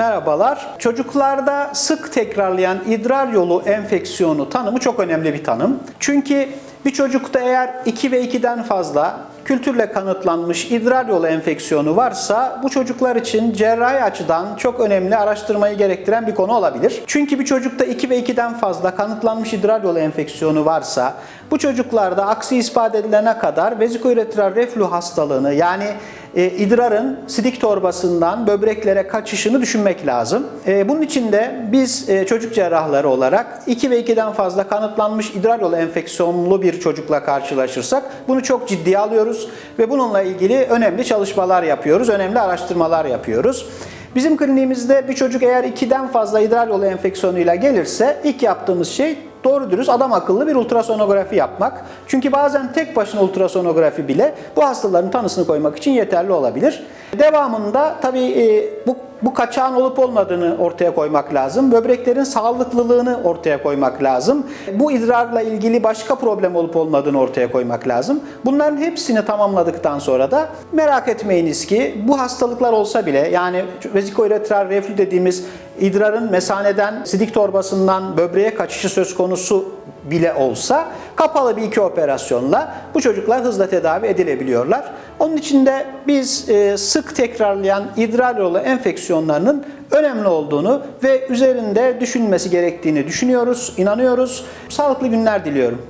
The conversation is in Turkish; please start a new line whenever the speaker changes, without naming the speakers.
Merhabalar. Çocuklarda sık tekrarlayan idrar yolu enfeksiyonu tanımı çok önemli bir tanım. Çünkü bir çocukta eğer 2 ve 2'den fazla kültürle kanıtlanmış idrar yolu enfeksiyonu varsa bu çocuklar için cerrahi açıdan çok önemli araştırmayı gerektiren bir konu olabilir. Çünkü bir çocukta 2 ve 2'den fazla kanıtlanmış idrar yolu enfeksiyonu varsa bu çocuklarda aksi ispat edilene kadar vezikoüretral reflü hastalığını yani e, idrarın sidik torbasından böbreklere kaçışını düşünmek lazım. E, bunun için de biz e, çocuk cerrahları olarak 2 ve 2'den fazla kanıtlanmış idrar yolu enfeksiyonlu bir çocukla karşılaşırsak bunu çok ciddiye alıyoruz ve bununla ilgili önemli çalışmalar yapıyoruz, önemli araştırmalar yapıyoruz. Bizim kliniğimizde bir çocuk eğer 2'den fazla idrar yolu enfeksiyonuyla gelirse ilk yaptığımız şey doğru dürüst adam akıllı bir ultrasonografi yapmak. Çünkü bazen tek başına ultrasonografi bile bu hastaların tanısını koymak için yeterli olabilir. Devamında tabii e, bu bu kaçağın olup olmadığını ortaya koymak lazım. Böbreklerin sağlıklılığını ortaya koymak lazım. Bu idrarla ilgili başka problem olup olmadığını ortaya koymak lazım. Bunların hepsini tamamladıktan sonra da merak etmeyiniz ki bu hastalıklar olsa bile yani vezikoüretral reflü dediğimiz idrarın mesaneden sidik torbasından böbreğe kaçışı söz konusu bile olsa kapalı bir iki operasyonla bu çocuklar hızla tedavi edilebiliyorlar. Onun için de biz e, sık tekrarlayan idrar yolu enfeksiyonlarının önemli olduğunu ve üzerinde düşünülmesi gerektiğini düşünüyoruz, inanıyoruz. Sağlıklı günler diliyorum.